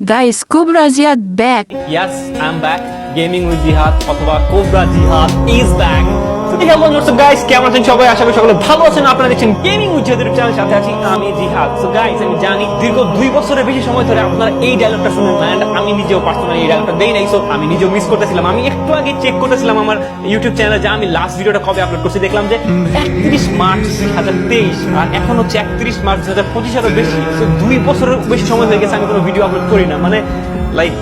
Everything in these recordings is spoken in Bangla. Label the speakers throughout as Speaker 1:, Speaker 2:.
Speaker 1: Guys, Cobra Jihad back.
Speaker 2: Yes, I'm back. Gaming with Jihad অথবা Cobra is is back so আশা করি সকলে ভালো আছেন। আপনারা দেখছেন গেমিং চ্যানেল সাথে আছি আমি সো গাইস আমি জানি দীর্ঘ দুই বছরের বেশি সময় ধরে আপনারা এই ডায়লগটা শুনেন আমি নিজেও পার্সোনালি এই ডায়লগটা দেই নাই সো আমি নিজেও মিস করতেছিলাম। আমি একটু আগে চেক করতেছিলাম আমার ইউটিউব চ্যানেলে যে আমি লাস্ট ভিডিওটা কবে আপলোড করছি দেখলাম যে একত্রিশ মার্চ দুই হাজার তেইশ আর এখন একত্রিশ মার্চ দুই হাজার পঁচিশ আরও বেশি। So, দুই বছরের বেশি সময় হয়ে গেছে আমি কোনো ভিডিও আপলোড করি না। মানে লাইক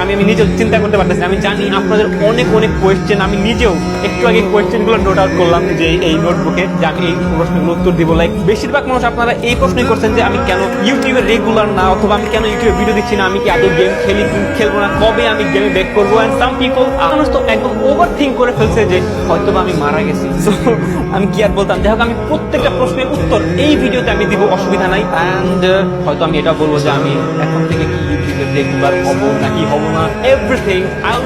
Speaker 2: আমি আমি নিজেও চিন্তা করতে পারতেছি আমি জানি আপনাদের অনেক অনেক কোয়েশ্চেন আমি নিজেও একটু আগে কোয়েশ্চেনগুলো নোট আউট করলাম যে এই নোটবুকে যে আমি এই প্রশ্নগুলো উত্তর দিব। লাইক বেশিরভাগ মানুষ আপনারা এই প্রশ্নই করছেন যে আমি কেন ইউটিউবে রেগুলার না, অথবা আমি কেন ইউটিউবে ভিডিও দিচ্ছি না, আমি কি আদৌ গেম খেলি, খেলব না, কবে আমি গেমে ব্যাক করব? অ্যান্ড সাম পিপল মানুষ তো একদম ওভার থিঙ্ক করে ফেলছে যে হয়তো আমি মারা গেছি। আমি কি আর বলতাম? যাই হোক, আমি প্রত্যেকটা প্রশ্নের উত্তর এই ভিডিওতে আমি দিব, অসুবিধা নাই। অ্যান্ড হয়তো আমি এটা বলব যে আমি এখন থেকে রেগুলার হব নাকি হব না everything I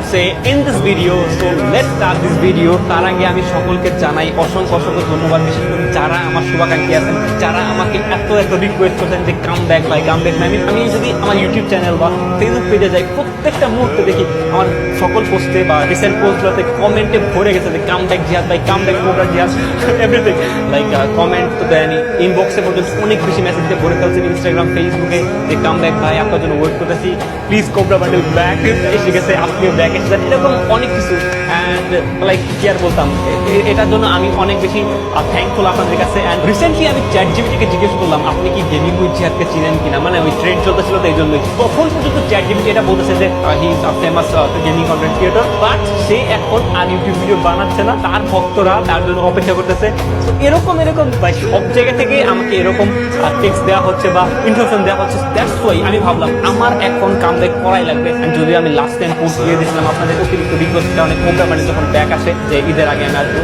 Speaker 2: in this video so let's start this video তার আগে আমি সকলকে জানাই অসংখ্য অসংখ্য ধন্যবাদ। বিশেষ করে যারা আমার শুভাকাঙ্ক্ষী আছেন, যারা আমাকে এত এত রিকোয়েস্ট করছেন যে কাম ব্যাক ভাই কাম ব্যাক আমি আমি যদি আমার ইউটিউব চ্যানেল বা ফেসবুক পেজে যাই, প্রত্যেকটা মুহূর্তে দেখি আমার সকল পোস্টে বা রিসেন্ট পোস্টগুলোতে কমেন্টে ভরে গেছে যে কাম ব্যাক জিহাদ ভাই come back Cobra Jihad everything like comment তো দেয়নি ইনবক্সে পর্যন্ত অনেক বেশি মেসেজ দিয়ে ভরে ফেলছেন ইনস্টাগ্রাম ফেসবুকে যে কাম ব্যাক ভাই আপনার জন্য ওয়েট করতেছি। প্লিজ কোবরা বান্ডেল ব্যাক এসে গেছে আপনিও ব্যাক এসেছেন এরকম অনেক কিছু। অ্যান্ড লাইক কি আর বলতাম এটার জন্য আমি অনেক বেশি থ্যাঙ্কফুল আপনাদের কাছে। অ্যান্ড রিসেন্টলি আমি চ্যাট জিবিটিকে জিজ্ঞেস করলাম, আপনি কি গেমিং উইথ চিনেন কিনা? মানে ওই ট্রেন্ড চলতেছিল তো এই জন্যই তখন পর্যন্ত চ্যাট জিবিটি এটা বলতেছে যে he is a famous gaming content creator but সে এখন আর ইউটিউব ভিডিও বানাচ্ছে না, তার ভক্তরা তার জন্য অপেক্ষা করতেছে। এরকম এরকম সব জায়গা থেকে আমাকে এরকম টেক্সট দেওয়া হচ্ছে বা ইনফরমেশন দেওয়া হচ্ছে দ্যাটস ওয়াই আমি ভাবলাম, আমার এখন কাম ব্যাক করাই লাগবে যদি আমি লাস্ট টাইম পোস্ট দিয়ে দিয়েছিলাম আপনাদের অতিরিক্ত রিকোয়েস্ট কারণে কোমরা মানে যখন ব্যাক আসে, যে ঈদের আগে আমি আসব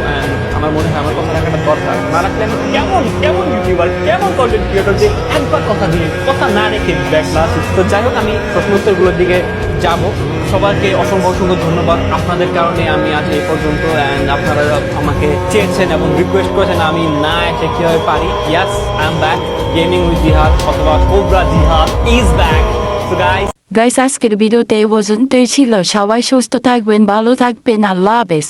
Speaker 2: আমার মনে হয় আমার কথা রাখাটা দরকার। না রাখলে আমি কেমন কেমন ইউটিউবার কেমন কন্টেন্ট ক্রিয়েটর যে একবার কথা দিয়ে, কথা না রেখে ব্যাক না তো যাই হোক, আমি প্রশ্ন উত্তরগুলোর দিকে যাব। সবাইকে অসংখ্য অসংখ্য ধন্যবাদ। আপনাদের কারণে আমি আজ এই পর্যন্ত অ্যান্ড আপনারা আমাকে চেয়েছেন এবং রিকোয়েস্ট করেছেন আমি না এসে কীভাবে পারি। Yes I am back gaming with Jihad অথবা কোবরা জিহাদ ইজ ব্যাক গাইস
Speaker 1: Guys, আজকের ভিডিওতে এই পর্যন্তই ছিল সবাই সুস্থ থাকবেন ভালো থাকবেন আল্লাহ হাফেজ